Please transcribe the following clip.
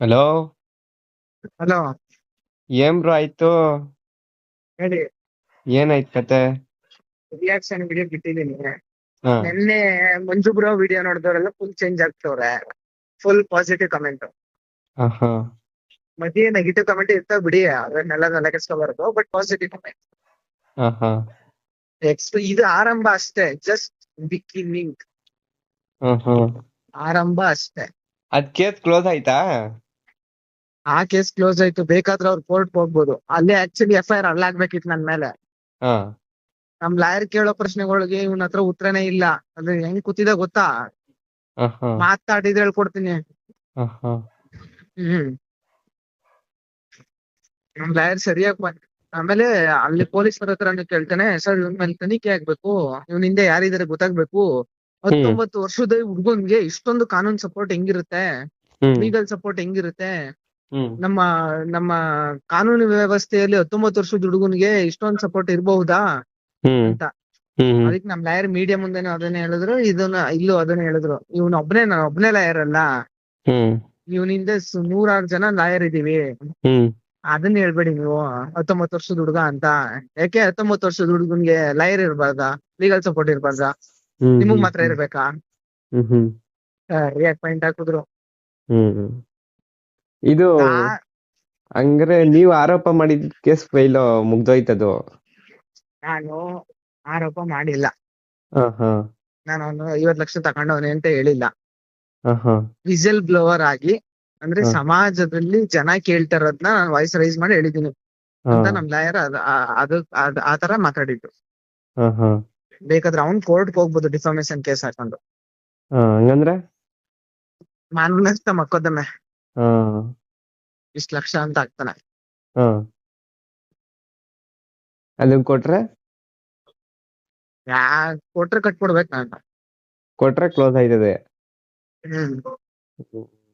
Hello hello ಏನ್ bro ಆಯ್ತು? ಹೇಳಿ. ಏನಾಯ್ತು ಕತೆ? ರಿಯಾಕ್ಷನ್ ವಿಡಿಯೋ ಬಿಟ್ಟಿದ್ದೀನಿ. ಹಾ. ನಿನ್ನೆ ಮಂಜು ಬ್ರೋ ವಿಡಿಯೋ ನೋಡಿದವರೆಲ್ಲ ಫುಲ್ ಚೇಂಜ್ ಆಗ್ತವ್ರೆ. ಫುಲ್ ಪಾಸಿಟಿವ್ ಕಮೆಂಟ್ ಆಹಾ. ಮಧ್ಯೆ ನೆಗೆಟಿವ್ ಕಮೆಂಟ್ ಇರ್ತಾವ ಬಿಡಿ ಅದನ್ನೆಲ್ಲ ತಲೆ ಕೆಡ್ಸ್ಕೊಬಾರ್ದು ಬಟ್ ಪಾಸಿಟಿವ್ ಕಮೆಂಟ್ ನೆಕ್ಸ್ಟ್ ಹಾ ಇದು ಆರಂಭ ಅಷ್ಟೇ ಜಸ್ಟ್ ಬಿಗಿನಿಂಗ್ ಹಾ ಹಾ ಆರಂಭ ಅಷ್ಟೇ. ಅದ್ ಕೇಸ್ ಕ್ಲೋಸ್ ಆಯ್ತಾ? ಆ ಕೇಸ್ ಕ್ಲೋಸ್ ಆಯ್ತು ಬೇಕಾದ್ರೆ ಅವ್ರು ಕೋರ್ಟ್ ಹೋಗ್ಬೋದು. ಅಲ್ಲೇ ಆಕ್ಚುಲಿ ಎಫ್ ಐ ಆರ್ ಅಲ್ಲಾಗ್ಬೇಕಿತ್ತು ನನ್ ಮೇಲೆ. ಹಾ. ನಮ್ ಲಾಯರ್ ಕೇಳೋ ಪ್ರಶ್ನೆಗಳಿಗೆ ಇವನ್ ಹತ್ರ ಉತ್ತರನೇ ಇಲ್ಲ. ಅದು ಹೆಂಗ್ ಕೂತಿದೆ ಗೊತ್ತಾ? ಮಾತಾಡಿದ್ರೆ ಹೇಳ್ಕೊಡ್ತೀನಿ. ಹ್ಮ್. ನಮ್ ಲಾಯರ್ ಸರಿಯಾಗಿ ಬಂದ್ ಆಮೇಲೆ ಅಲ್ಲಿ ಪೊಲೀಸರ ಹತ್ರನೂ ಕೇಳ್ತಾನೆ ಸರ್ ಇವನ್ ಮೇಲೆ ತನಿಖೆ ಆಗ್ಬೇಕು. ಇವನ್ ಹಿಂದೆ ಯಾರಿದಾರೆ ಗೊತ್ತಾಗ್ಬೇಕು. ಹತ್ತೊಂಬತ್ತು ವರ್ಷದ ಹುಡ್ಗನ್ಗೆ ಇಷ್ಟೊಂದು ಕಾನೂನ್ ಸಪೋರ್ಟ್ ಹೆಂಗಿರುತ್ತೆ? ಹ್ಮ್. ಲೀಗಲ್ ಸಪೋರ್ಟ್ ಹೆಂಗಿರುತ್ತೆ? ನಮ್ಮ ನಮ್ಮ ಕಾನೂನು ವ್ಯವಸ್ಥೆಯಲ್ಲಿ ಹತ್ತೊಂಬತ್ತು ವರ್ಷದ ಹುಡುಗನ್ಗೆ ಇಷ್ಟೊಂದು ಸಪೋರ್ಟ್ ಇರಬಹುದಾ? ಅಂತ. ಅದಕ್ಕೆ ನಮ್ ಲಾಯರ್ ಮೀಡಿಯಾ ಮುಂದೆನೂ ಅದನ್ನೇ ಹೇಳಿದ್ರು ಇದನ್ನ ಇಲ್ಲೂ ಅದನ್ನೇ ಹೇಳಿದ್ರು. ಇವನ್ ಒಬ್ನೇ ನಾನು ಒಬ್ನೇ ಲಾಯರ್ ಅಲ್ಲ. ಇವನಿಂದ ನೂರಾರು ಜನ ಲಾಯರ್ ಇದೀವಿ. ಅದನ್ನ ಹೇಳ್ಬೇಡಿ ನೀವು ಹತ್ತೊಂಬತ್ತು ವರ್ಷದ ಹುಡುಗ ಅಂತ. ಯಾಕೆ ಹತ್ತೊಂಬತ್ತು ವರ್ಷದ ಹುಡುಗನ್ಗೆ ಲಾಯರ್ ಇರ್ಬಾರ್ದಾ? ಲೀಗಲ್ ಸಪೋರ್ಟ್ ಇರ್ಬಾರ್ದಾ? ನಿಮಗ್ ಮಾತ್ರ ಇರ್ಬೇಕಾ? ರಿಯಾಕ್ಟ್ ಪಾಯಿಂಟ್ ಹಾಕಿದ್ರು. ಇದು ಹಂಗ್ರೆ ನೀವು ಆರೋಪ ಮಾಡಿದ ಕೇಸ್ ಫೈಲ್ ಮುಗ್ದೋಯ್ತದು. ನಾನು ಆರೋಪ ಮಾಡಿಲ್ಲ. ನಾನು ಒಂದು ಐವತ್ ಲಕ್ಷ ತಗೊಂಡವನೆ ಅಂತ ಹೇಳಿಲ್ಲ. ವಿಸಲ್ ಬ್ಲೋವರ್ ಆಗಿ ಅಂದ್ರೆ ಸಮಾಜದಲ್ಲಿ ಜನ ಕೇಳ್ತಾ ಇರೋದ್ನ ನಾನು ವಾಯ್ಸ್ ರೈಸ್ ಮಾಡಿ ಹೇಳಿದೀನಿ ಅಂತ ನಮ್ ಲಾಯರ್ ಅದು ಅದ್- ಆ ತರ ಮಾತಾಡಿದ್ದು. ಬೇಕಾದ್ರೆ ಅವ್ನ್ ಕೋರ್ಟ್ ಹೋಗ್ಬೋದು ಡಿಫಾಮೇಶನ್ ಕೇಸ್ ಹಾಕೊಂಡು. ಹಂಗಂದ್ರೆ? ಮಕ್ಕೋದಮ್ಮೆ ಹಾ ಇಷ್ಟ ಲಕ್ಷ ಅಂತ ಹಾಕ್ತಾನೆ ಹಾ ಕೊಟ್ರೆ ಯಾ ಕೊಟ್ರೆ ಕಟ್ಬಿಡ್ಬೇಕು ನಾನು. ಕೊಟ್ರೆ ಕ್ಲೋಸ್ ಆಯ್ತದೆ. ಹ್ಮ್.